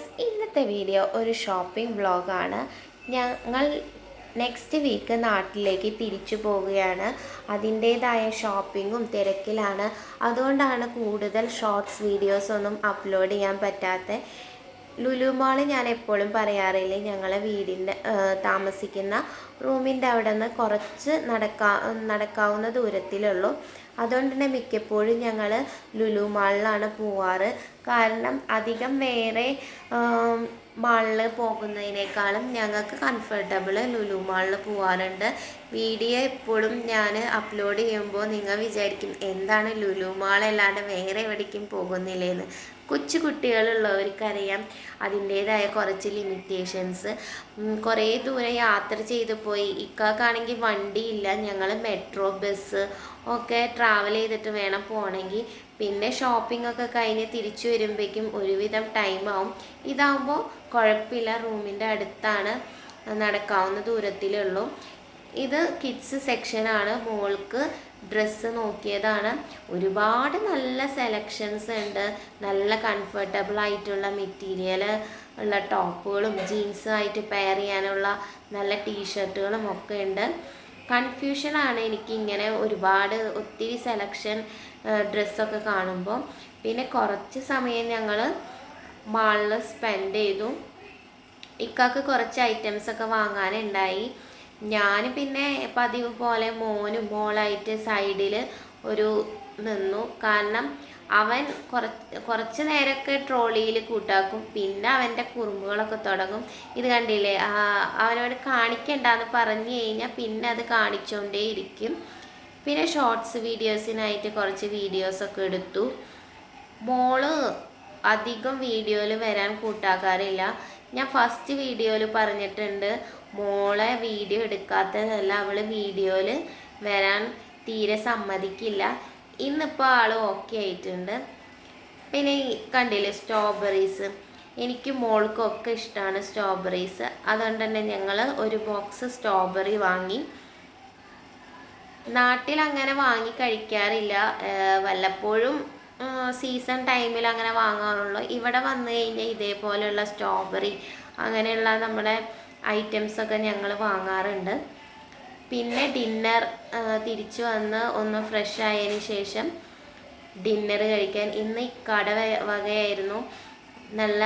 Guys ഇന്നത്തെ video ഒരു shopping വ്ളോഗാണ്. ഞങ്ങൾ നെക്സ്റ്റ് വീക്ക് നാട്ടിലേക്ക് തിരിച്ചു പോവുകയാണ്. അതിന്റേതായ ഷോപ്പിങ്ങും തിരക്കിലാണ്. അതുകൊണ്ടാണ് കൂടുതൽ ഷോർട്സ് വീഡിയോസ് ഒന്നും അപ്ലോഡ് ചെയ്യാൻ പറ്റാത്ത. ലുലു മാൾ ഞാൻ എപ്പോഴും പറയാറില്ല ഞങ്ങളെ വീടിന്റെ താമസിക്കുന്ന റൂമിന്റെ അവിടെ നിന്ന് കുറച്ച് നടക്കാ നടക്കാവുന്ന ദൂരത്തിലുള്ളൂ. അതുകൊണ്ട് തന്നെ മിക്കപ്പോഴും ഞങ്ങൾ ലുലു മാളിലാണ് പോവാറ്. കാരണം അധികം വേറെ മാളിൽ പോകുന്നതിനേക്കാളും ഞങ്ങൾക്ക് കംഫർട്ടബിൾ ലുലു മാളിൽ പോകാറുണ്ട് വീഡിയോ എപ്പോഴും ഞാൻ അപ്ലോഡ് ചെയ്യുമ്പോൾ നിങ്ങൾ വിചാരിക്കും എന്താണ് ലുലു മാൾ അല്ലാണ്ട് വേറെ എവിടേക്കും പോകുന്നില്ലേന്ന്. കൊച്ചു കുട്ടികളുള്ളവർക്കറിയാം അതിന്റേതായ കുറച്ച് ലിമിറ്റേഷൻസ് കുറേ ദൂരം യാത്ര ചെയ്തു പോയി. ഇക്കാക്കാണെങ്കിൽ വണ്ടിയില്ല. ഞങ്ങൾ മെട്രോ ബസ് ഒക്കെ ട്രാവൽ ചെയ്തിട്ട് വേണം പോകണമെങ്കിൽ. പിന്നെ ഷോപ്പിംഗ് ഒക്കെ കഴിഞ്ഞ് തിരിച്ചു വരുമ്പോഴേക്കും ഒരുവിധം ടൈമാവും ഇതാകുമ്പോൾ കുഴപ്പമില്ല റൂമിന്റെ അടുത്താണ് നടക്കാവുന്ന ദൂരത്തിലുള്ളൂ ഇത് കിഡ്സ് സെക്ഷനാണ് മോൾക്ക് ഡ്രസ്സ് നോക്കിയതാണ്. ഒരുപാട് നല്ല സെലക്ഷൻസ് ഉണ്ട്. നല്ല കംഫർട്ടബിൾ ആയിട്ടുള്ള മെറ്റീരിയൽ ഉള്ള ടോപ്പുകളും ജീൻസുമായിട്ട് പെയർ ചെയ്യാനുള്ള നല്ല ടീഷർട്ടുകളും ഒക്കെ ഉണ്ട്. കൺഫ്യൂഷനാണ് എനിക്ക് ഇങ്ങനെ ഒരുപാട് ഒത്തിരി സെലക്ഷൻ ഡ്രസ്സൊക്കെ കാണുമ്പോൾ പിന്നെ കുറച്ച് സമയം ഞങ്ങൾ മാളിൽ സ്പെൻഡ് ചെയ്തു. ഇക്കാക്ക് കുറച്ച് ഐറ്റംസൊക്കെ വാങ്ങാനുണ്ടായി. ഞാൻ പിന്നെ പതിവ് പോലെ മോനും മോളായിട്ട് സൈഡിൽ ഒരു നിന്നു. കാരണം അവൻ കുറച്ച് കുറച്ച് നേരമൊക്കെ ട്രോളിയിൽ കൂട്ടാക്കും. പിന്നെ അവന്റെ കുറുമ്പുകളൊക്കെ തുടങ്ങും. ഇത് കണ്ടില്ലേ? അവനോട് കാണിക്കണ്ടെന്ന് പറഞ്ഞു കഴിഞ്ഞാൽ പിന്നെ അത് കാണിച്ചുകൊണ്ടേ ഇരിക്കും പിന്നെ ഷോർട്സ് വീഡിയോസിനായിട്ട് കുറച്ച് വീഡിയോസൊക്കെ എടുത്തു. മോൾ അധികം വീഡിയോയിൽ വരാൻ കൂട്ടാക്കാറില്ല. ഞാൻ ഫസ്റ്റ് വീഡിയോയിൽ പറഞ്ഞിട്ടുണ്ട് മോളെ വീഡിയോ എടുക്കാത്തതല്ല അവൾ വീഡിയോയിൽ വരാൻ തീരെ സമ്മതിക്കില്ല. ഇന്നിപ്പോൾ ആൾ ഓക്കെ ആയിട്ടുണ്ട്. പിന്നെ കണ്ടില്ലേ സ്ട്രോബെറീസ് എനിക്ക് മോൾക്കൊക്കെ ഇഷ്ടമാണ് സ്ട്രോബെറീസ് അതുകൊണ്ട് തന്നെ ഞങ്ങൾ ഒരു ബോക്സ് സ്ട്രോബെറി വാങ്ങി. നാട്ടിൽ അങ്ങനെ വാങ്ങി കഴിക്കാറില്ല. വല്ലപ്പോഴും സീസൺ ടൈമിൽ അങ്ങനെ വാങ്ങാറുള്ളൂ. ഇവിടെ വന്നു കഴിഞ്ഞാൽ ഇതേപോലെയുള്ള സ്ട്രോബെറി അങ്ങനെയുള്ള നമ്മുടെ ഐറ്റംസൊക്കെ ഞങ്ങൾ വാങ്ങാറുണ്ട്. പിന്നെ ഡിന്നർ തിരിച്ചു വന്ന് ഒന്ന് ഫ്രഷ് ആയതിന് ശേഷം ഡിന്നർ കഴിക്കാൻ ഇന്ന് കട വകയായിരുന്നു. നല്ല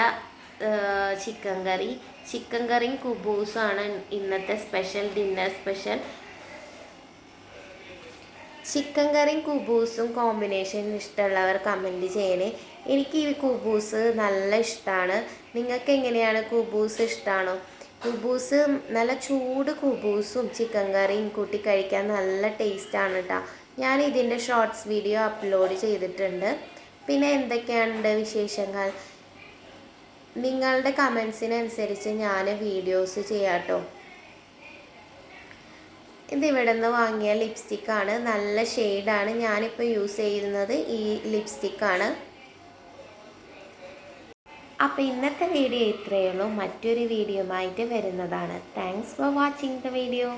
ചിക്കൻ കറി ചിക്കൻ കറിയും കുബൂസുമാണ് ഇന്നത്തെ സ്പെഷ്യൽ ഡിന്നർ സ്പെഷ്യൽ ചിക്കൻ കറിയും കുബൂസും കോമ്പിനേഷൻ ഇഷ്ടമുള്ളവർ കമന്റ് ചെയ്യണേ. എനിക്ക് ഈ കുബൂസ് നല്ല ഇഷ്ടമാണ് നിങ്ങൾക്ക് എങ്ങനെയാണ് കുബൂസ് ഇഷ്ടമാണോ കുബൂസ് നല്ല ചൂട് കുബൂസും ചിക്കൻ കറിയും കൂട്ടി കഴിക്കാൻ നല്ല ടേസ്റ്റാണ് കേട്ടോ ഞാൻ ഇതിന്റെ ഷോർട്സ് വീഡിയോ അപ്ലോഡ് ചെയ്തിട്ടുണ്ട്. പിന്നെ എന്തൊക്കെയാണ് വിശേഷങ്ങൾ? നിങ്ങളുടെ കമൻസിനനുസരിച്ച് ഞാൻ വീഡിയോസ് ചെയ്യാട്ടോ കേട്ടോ ഇത് ഇവിടെ നിന്ന് വാങ്ങിയ ലിപ്സ്റ്റിക്കാണ് നല്ല ഷെയ്ഡാണ് ഞാനിപ്പോൾ യൂസ് ചെയ്യുന്നത് ഈ ലിപ്സ്റ്റിക്കാണ് അപ്പോൾ ഇന്നത്തെ വീഡിയോ ഇത്രയേ ഉള്ളൂ. മറ്റൊരു വീഡിയോ ആയിട്ട് വരുന്നതാണ്. Thanks for watching the video